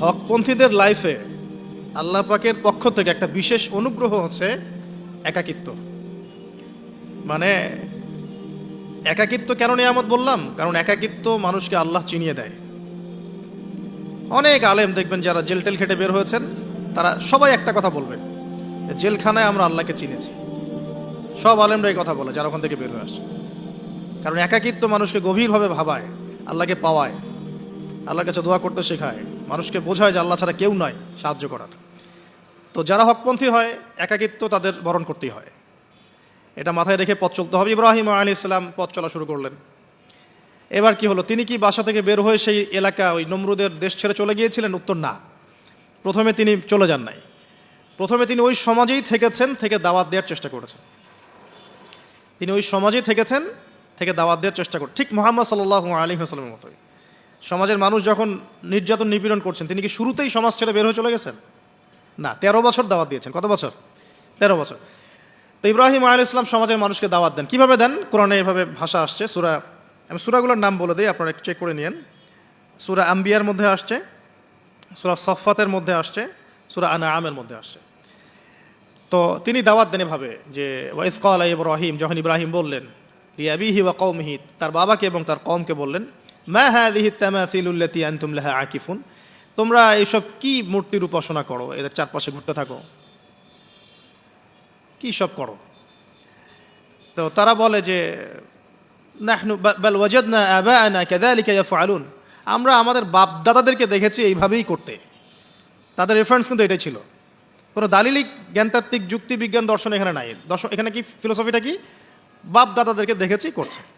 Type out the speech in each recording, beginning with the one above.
হকপন্থীদের লাইফে আল্লাহ পাকের পক্ষ থেকে একটা বিশেষ অনুগ্রহ হচ্ছে একাকিত্ব। মানে একাকিত্ব কেন নিয়ামত বললাম? কারণ একাকিত্ব মানুষকে আল্লাহ চিনিয়ে দেয়। অনেক আলেম দেখবেন যারা জেল টেল খেটে বের হয়েছেন, তারা সবাই একটা কথা বলবেন জেলখানায় আমরা আল্লাহকে চিনেছি। সব আলেমরা এই কথা বলে, যারা ওখান থেকে বের হয়ে আসে। কারণ একাকিত্ব মানুষকে গভীরভাবে ভাবায়, আল্লাহকে পাওয়ায়, আল্লাহর কাছে দোয়া করতে শেখায়। মানুষকে বোঝায় যে আল্লাহ ছাড়া কেউ নয় সাহায্য করার। তো যারা হকপন্থী হয়, একাকিত্ব তাদের বরণ করতেই হয়। এটা মাথায় রেখে পথ চলতে হবে। ইব্রাহিম আলী ইসলাম পথ চলা শুরু করলেন। এবার কি হলো? তিনি কি বাসা থেকে বের হয়ে সেই এলাকা, ওই নমরুদের দেশ ছেড়ে চলে গিয়েছিলেন? উত্তর না। প্রথমে তিনি চলে যান নাই। প্রথমে তিনি ওই সমাজেই থেকেছেন, থেকে দাওয়াত দেওয়ার চেষ্টা করেছেন। তিনি ওই সমাজেই থেকেছেন, থেকে দাওয়াত দেওয়ার চেষ্টা করেন ঠিক মোহাম্মদ সাল্লাহ আলী হাসলামের মতোই। সমাজের মানুষ যখন নির্যাতন নিপীড়ন করছেন, তিনি কি শুরুতেই সমাজ ছেড়ে বের হয়ে চলে গেছেন? না, তেরো বছর দাওয়াত দিয়েছেন। কত বছর? তেরো বছর। তো ইব্রাহিম আল ইসলাম সমাজের মানুষকে দাওয়াত দেন। কীভাবে দেন? কোরআনে এভাবে ভাষা আসছে। সুরা আমি সুরাগুলোর নাম বলে দিই, আপনারা একটু চেক করে নিন সুরা আম্বিয়ার মধ্যে আসছে, সুরা সফাতের মধ্যে আসছে, সুরা আনা আমের মধ্যে আসছে। তো তিনি দাওয়াত দেন এভাবে যে ওয়াইফ কাল ইব্রাহিম, যখন ইব্রাহিম বললেন ইয়াবিহি ওয়া কৌমিহি তার বাবাকে এবং তার কমকে বললেন মা হাদিহি তামাসিলুল্লাতি আনতুম লাহা আকিফুন। তোমরা এইসব কি মূর্তির উপাসনা করো? এদের চারপাশে ঘুরতে থাকো। কি সব করো? তো তারা বলে যে, নাহনু বাল ওয়াজাদনা আবাআনা কাযালিকা ইয়াফআলুন। আমরা আমাদের বাপ দাদাদেরকে দেখেছি এইভাবেই করতে। তাদের রেফারেন্স কিন্তু এটাই ছিল। কোনো দালিলিক, জ্ঞানতাত্ত্বিক যুক্তি বিজ্ঞান দর্শন এখানে নাই। দর্শন এখানে কি? ফিলোসফিটা কি? বাপ দাদাদেরকে দেখেছি করছে।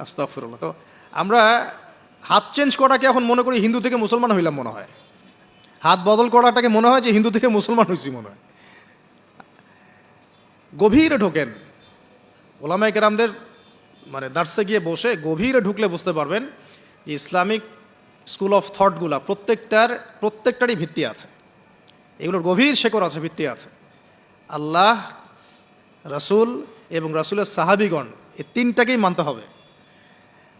আস্তাফিরুল্লাহ তো আমরা হাত চেঞ্জ করাকে এখন মনে করি হিন্দু থেকে মুসলমান হইলাম মনে হয়। হাত বদল করাটাকে মনে হয় যে হিন্দু থেকে মুসলমান হয়েছি মনে হয়। গভীরে ঢোকেন। ওলামাই কেরামদের মানে দার্সে গিয়ে বসে গভীরে ঢুকলে বুঝতে পারবেন যে ইসলামিক স্কুল অফ থটগুলা প্রত্যেকটার, প্রত্যেকটারই ভিত্তি আছে। এগুলোর গভীর শেকড় আছে, ভিত্তি আছে। আল্লাহ, রাসূল এবং রাসূলের সাহাবিগণ এই তিনটাকেই মানতে হবে।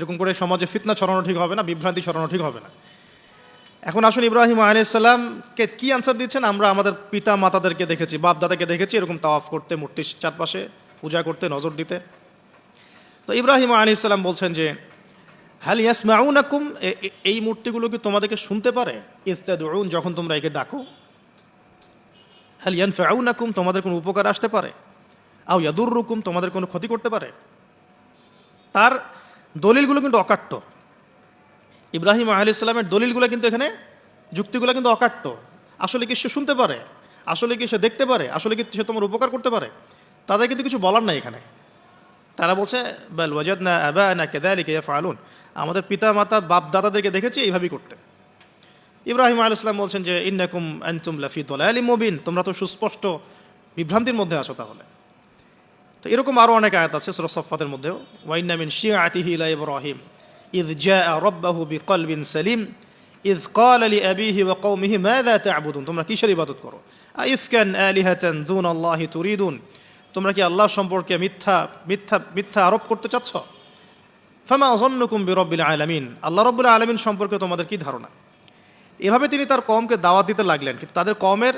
এরকম করে সমাজে ফিতনা ছড়ানো ঠিক হবে না, বিভ্রান্তি ছড়ানো ঠিক হবে না। এখন আসুন ইব্রাহিম আলাইসাল্লামকে কি আনসার দিচ্ছেন? আমরা আমাদের পিতা মাতাদেরকে দেখেছি, বাপ দাদাকে দেখেছি, এরকম তাওয়াফ করতে, মূর্তির চারপাশে পূজা করতে, নজর দিতে। তো ইব্রাহিম আলী ইসলাম বলছেন যে, হাল ইয়াসমাউনাকুম? এ- এ- এই মূর্তিগুলো কি তোমাদেরকে শুনতে পারে? ইত্যাদুন যখন তোমরা একে ডাকো। হাল ইয়ানফাউনাকুম? তোমাদের কোনো উপকার আসতে পারে? আও ইয়াদুররুকুম? তোমাদের কোনো ক্ষতি করতে পারে? তার দলিলগুলো কিন্তু অকাট্য। ইব্রাহিম আলী ইসলামের দলিলগুলো কিন্তু এখানে, যুক্তিগুলো কিন্তু অকাট্য। আসলে কি সে শুনতে পারে? আসলে কি সে দেখতে পারে? আসলে কি সে তোমার উপকার করতে পারে? তাদের কিন্তু কিছু বলার নাই এখানে। তারা বলছে, বেল ওয়াজাদ না আবা না কেদালি কে ফালুন আমাদের পিতা মাতা বাপ দাদাদেরকে দেখেছি এইভাবেই করতে। ইব্রাহিম আল ইসলাম বলছেন যে, ইন্নাকুম আনতুম লাফি দলায়ালি মুবিন। তোমরা তো সুস্পষ্ট বিভ্রান্তির মধ্যে আছো তাহলে। তো এরকম আরও অনেক আয়াত আছে সুরা সফাতের মধ্যেও। ওয়াইন্না মিন শিয়াতিহি ইলা ইব্রাহিম। জাআ রাব্বাহু বিকলবিন সালিম। ইদ ক্বালা লিআবিহি ওয়া কওমিহি, মাযা তা'বুদুন? তোমরা কিসের ইবাদত করো? আইফকান আলিহাতান দুনাল্লাহি তুরিদুন। তোমরা কি আল্লাহ সম্পর্কে মিথ্যা মিথ্যা মিথ্যা আরোপ করতে চাচ্ছ? ফামা অজন্নকুম বিরব্বিল আলামিন। আল্লাহ রব্বুল আলামিন সম্পর্কে তোমাদের কি ধারণা? এভাবে তিনি তার কমকে দাওয়াত দিতে লাগলেন, কিন্তু তাদের কমের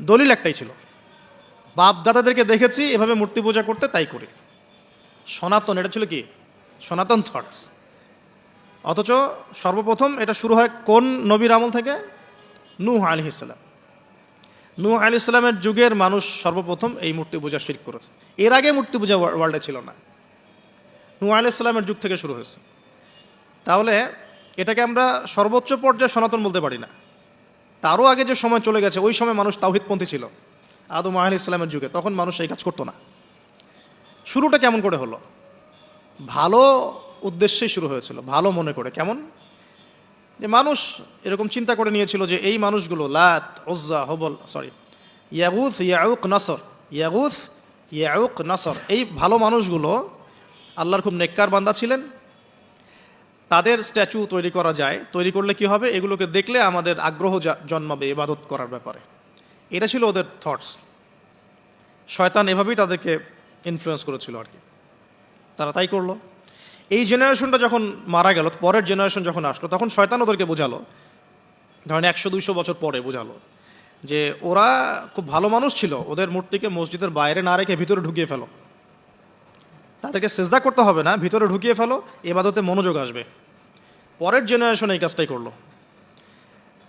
দলিল একটাই ছিল। বাপ দাদাদেরকে দেখেছি, এভাবে মূর্তি পূজা করতে তাই করি। সনাতন, এটা ছিল কি? সনাতন থটস অথচ সর্বপ্রথম এটা শুরু হয় কোন নবীর আমল থেকে? নূহ আলি ইসলাম নূহ আলি ইসলামের যুগের মানুষ সর্বপ্রথম এই মূর্তি পূজা শির করেছে। এর আগে মূর্তি পূজা ওয়ার্ল্ডে ছিল না। নূহ আলি ইসলামের যুগ থেকে শুরু হয়েছে। তাহলে এটাকে আমরা সর্বোচ্চ পর্যায়ে সনাতন বলতে পারি না। তারও আগে যে সময় চলে গেছে, ওই সময় মানুষ তাওহিদপন্থী ছিল। আদম আহ ইসলামের যুগে, তখন মানুষ এই কাজ করতো না। শুরুটা কেমন করে হলো? ভালো উদ্দেশ্যেই শুরু হয়েছিল, ভালো মনে করে। কেমন? যে মানুষ এরকম চিন্তা করে নিয়েছিল যে এই মানুষগুলো, লাত ওজ্জা হবল সরি ইয়াগুথ ইয়াউক, নাসর ইয়াগুথ ইয়াউক, নাসর, এই ভালো মানুষগুলো আল্লাহর খুব নেককার বান্দা ছিলেন। তাদের স্ট্যাচু তৈরি করা যায়। তৈরি করলে কি হবে? এগুলোকে দেখলে আমাদের আগ্রহ জন্মাবে ইবাদত করার ব্যাপারে। এটা ছিল ওদের থটস শয়তান এভাবেই তাদেরকে ইনফ্লুয়েন্স করেছিল আর কি। তারা তাই করল। এই জেনারেশনটা যখন মারা গেল, পরের জেনারেশন যখন আসলো, তখন শয়তান ওদেরকে বোঝালো। ধরেন একশো, দুইশো বছর পরে বোঝালো যে ওরা খুব ভালো মানুষ ছিল, ওদের মূর্তিকে মসজিদের বাইরে না রেখে ভিতরে ঢুকিয়ে ফেলো। তাদেরকে সেজদা করতে হবে না, ভিতরে ঢুকিয়ে ফেলো, এবাদতে মনোযোগ আসবে। পরের জেনারেশন এই কাজটাই করল।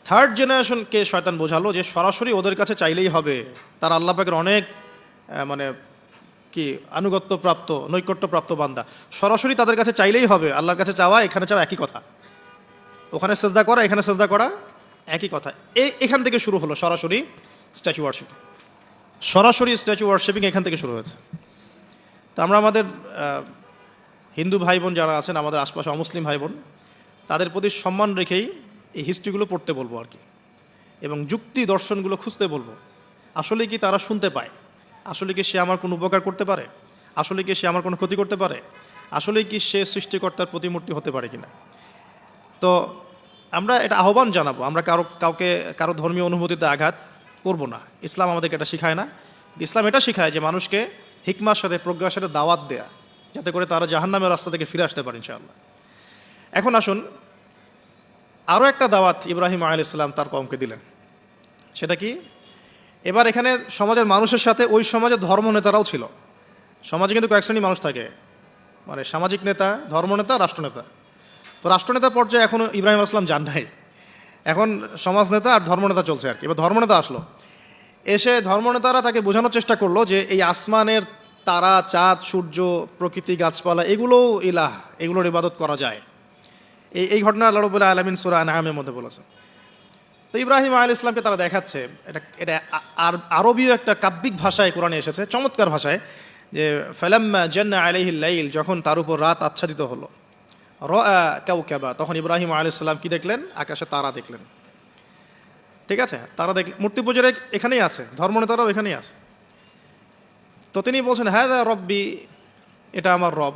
থার্ড জেনারেশনকে শয়তান বোঝালো যে সরাসরি ওদের কাছে চাইলেই হবে। তার আল্লাহ পাকের অনেক মানে কি আনুগত্য প্রাপ্ত নৈকট্য প্রাপ্ত বান্দা। সরাসরি তাদের কাছে চাইলেই হবে। আল্লাহর কাছে চাওয়া, এখানে চাওয়া একই কথা। ওখানে সেজদা করা, এখানে সেজদা করা একই কথা। এই এখান থেকে শুরু হলো সরাসরি স্ট্যাচু ওয়ার্শিপ সরাসরি স্ট্যাচু ওয়ার্শিপিং এখান থেকে শুরু হয়েছে। তো আমরা আমাদের হিন্দু ভাই বোন যারা আছেন, আমাদের আশপাশে অমুসলিম ভাই বোন তাদের প্রতি সম্মান রেখেই এই হিস্ট্রিগুলো পড়তে বলব আর কি। এবং যুক্তি দর্শনগুলো খুঁজতে বলব। আসলে কি তারা শুনতে পায়? আসলে কি সে আমার কোনো উপকার করতে পারে? আসলে কি সে আমার কোনো ক্ষতি করতে পারে? আসলে কি সে সৃষ্টিকর্তার প্রতিমূর্তি হতে পারে কিনা? তো আমরা এটা আহ্বান জানাব। আমরা কারও, কাউকে, কারও ধর্মীয় অনুভূতিতে আঘাত করব না। ইসলাম আমাদেরকে এটা শেখায় না। ইসলাম এটা শেখায় যে মানুষকে হিকমার সাথে, প্রজ্ঞার সাথে দাওয়াত দেয়া। যাতে করে তারা জাহান্নামের রাস্তা থেকে ফিরে আসতে পারে ইনশাআল্লাহ। এখন আসুন আরও একটা দাওয়াত ইব্রাহিম আল ইসলাম তার কমকে দিলেন। সেটা কি? এবার এখানে সমাজের মানুষের সাথে ওই সমাজের ধর্ম নেতারাও ছিল। সমাজে কিন্তু কয়েক শ্রেণি মানুষ থাকে। মানে সামাজিক নেতা ধর্মনেতা রাষ্ট্রনেতা তো রাষ্ট্রনেতা পর্যায়ে এখন ইব্রাহিম আসলাম যান নাই। এখন সমাজ নেতা আর ধর্মনেতা চলছে আর কি। এবার ধর্মনেতা আসলো। এসে ধর্মনেতারা তাকে বোঝানোর চেষ্টা করল যে এই আসমানের তারা, চাঁদ, সূর্য, প্রকৃতি, গাছপালা, এগুলোও ইলাহ, এগুলোর ইবাদত করা যায়। এই এই ঘটনা আল্লাহ রবুল্লাহ আলমিন সুরা নামের মধ্যে বলেছে তো ইব্রাহিম আল ইসলামকে তারা দেখাচ্ছে, এটা এটা আর আরবীয় একটা কাব্যিক ভাষায় কোরআনে এসেছে, চমৎকার ভাষায়, যে ফেলাম্মা জেন্না আলহিল যখন তার উপর রাত আচ্ছাদিত হলো র কেউ কেবা তখন ইব্রাহিম আল ইসলাম কি দেখলেন? আকাশে তারা দেখলেন। ঠিক আছে? তারা দেখ মূর্তি পুজোর এখানেই আছে, ধর্মনেতারাও এখানেই আছে। তো তিনি বলছেন হ্যাঁ রব্বি, এটা আমার রব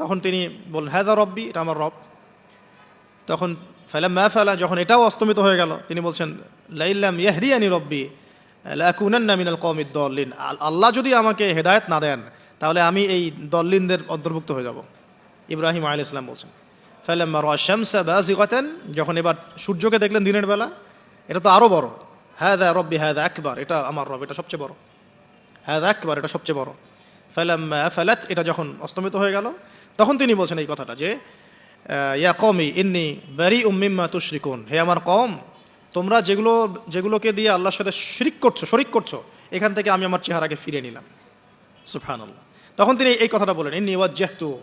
তখন তিনি বললেন হ্যাঁ দা রব্বি, এটা আমার রব। তখন ফেলা ম্যা ফেলা যখন এটাও অস্তমিত হয়ে গেল, তিনি বলছেন লাইল্লাম ইয়াহরিয়ানি রব্বি, লাকুনান্না মিনাল কমিদ দল্লিন। আল্লাহ যদি আমাকে হেদায়েত না দেন, তাহলে আমি এই দল্লিনদের অন্তর্ভুক্ত হয়ে যাব। ইব্রাহিম আল ইসলাম বলছেন ফেলাম শামসা বাজিগতেন যখন এবার সূর্যকে দেখলেন দিনের বেলা, এটা তো আরও বড়। হ্যাঁ দা রব্বি হ্যাঁ দা একবার এটা আমার রব, এটা সবচেয়ে বড়। হ্যাঁ একবার এটা সবচেয়ে বড়। ফেলাম ফেলাত এটা যখন অস্তমিত হয়ে গেল তখন তিনি বলছেন এই কথাটা যে ইয়া কমি ইন্নি ব্যারি উম্মিম্মা তুশরিকুন। হে আমার কম তোমরা যেগুলো, যেগুলোকে দিয়ে আল্লাহর সাথে শিরিক করছ, শরিক করছ, এখান থেকে আমি আমার চেহারাকে ফিরে নিলাম। আল্লাহ তখন তিনি এই কথাটা বলেন, ইন্নি ওয়াজ্জাহতু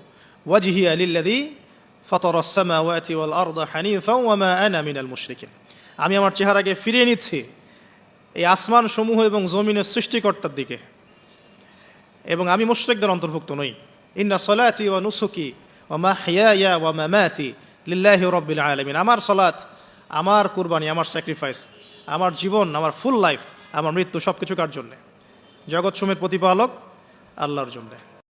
ওয়াজহি আলিল্লাযী ফাতারা আস-সামাওয়াতি ওয়াল আরদা হানিফা ওয়া মা আনা মিনাল মুশরিকিন। আমি আমার চেহারাকে ফিরিয়ে নিচ্ছি এই আসমান সমূহ এবং জমিনের সৃষ্টিকর্তার দিকে। এবং আমি মুশরিকদের অন্তর্ভুক্ত নই। ইন্না সলাতি ওয়া নুসুকি ওয়া মাহইয়ায়া ওয়া মামাতি লিল্লাহি রব্বিল আলমিন। আমার সলাত আমার কুরবানি, আমার স্যাক্রিফাইস আমার জীবন, আমার ফুল লাইফ আমার মৃত্যু সব কিছু কার জন্যে? জগৎ সুমের প্রতিপালক আল্লাহর জন্যে।